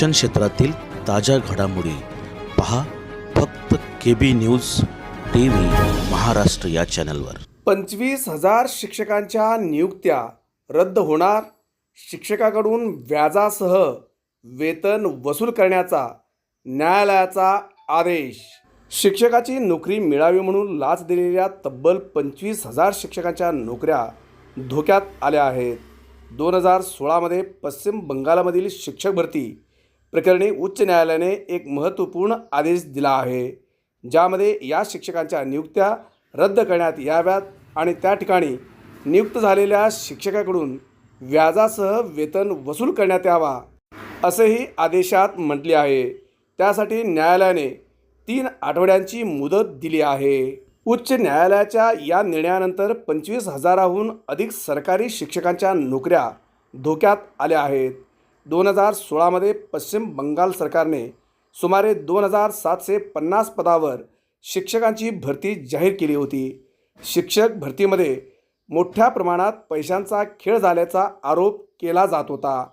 शिक्षण क्षेत्रातील ताज्या घडामोडी पहा फक्त K B news T V Maharashtra या चॅनलवर. पंचवीस हजार शिक्षकांच्या नियुक्त्या रद्द होणार. शिक्षकाकडून व्याजासह वेतन वसूल करण्याचा न्यायालयाचा आदेश. शिक्षकाची नोकरी मिळावी म्हणून लाच दिलेल्या तब्बल पंचवीस हजार शिक्षकांच्या नोकऱ्या धोक्यात आल्या आहेत. दोन हजार सोळामध्ये पश्चिम बंगालमधील शिक्षक भरती प्रकरणी उच्च न्यायालयाने एक महत्त्वपूर्ण आदेश दिला आहे ज्यामध्ये या शिक्षकांच्या नियुक्त्या रद्द करण्यात याव्यात आणि त्या ठिकाणी नियुक्त झालेल्या शिक्षकाकडून व्याजासह वेतन वसूल करण्यात यावा असेही आदेशात म्हटले आहे. त्यासाठी न्यायालयाने तीन आठवड्यांची मुदत दिली आहे. उच्च न्यायालयाच्या या निर्णयानंतर पंचवीस हजाराहून अधिक सरकारी शिक्षकांच्या नोकऱ्या धोक्यात आल्या आहेत. दोन हजार सोळामध्ये पश्चिम बंगाल सरकारने सुमारे दोन हजार सातशे पन्नास पदावर शिक्षकांची भरती जाहीर केली होती. शिक्षक भरतीमध्ये मोठ्या प्रमाणात पैशांचा खेळ झाल्याचा आरोप केला जात होता.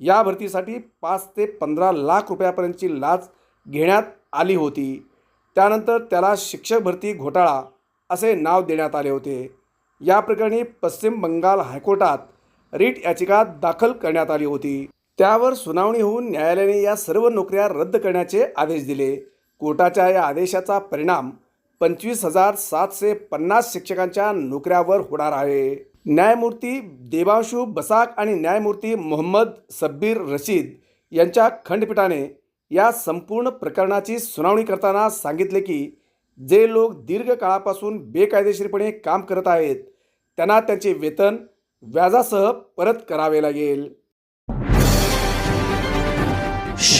या भरतीसाठी पाच ते पंधरा लाख रुपयापर्यंतची लाच घेण्यात आली होती. त्यानंतर त्याला शिक्षक भरती घोटाळा असे नाव देण्यात आले होते. या प्रकरणी पश्चिम बंगाल हायकोर्टात रीट याचिका दाखल करण्यात आली होती. त्यावर सुनावणी होऊन न्यायालयाने या सर्व नोकऱ्या रद्द करण्याचे आदेश दिले. कोर्टाच्या या आदेशाचा परिणाम पंचवीस हजार सातशे पन्नास शिक्षकांच्या नोकऱ्यावर होणार आहे. न्यायमूर्ती देवांशू बसाक आणि न्यायमूर्ती मोहम्मद सब्बीर रशीद यांच्या खंडपीठाने या संपूर्ण प्रकरणाची सुनावणी करताना सांगितले की जे लोक दीर्घकाळापासून बेकायदेशीरपणे काम करत आहेत त्यांना त्यांचे वेतन व्याजासह परत करावे लागेल.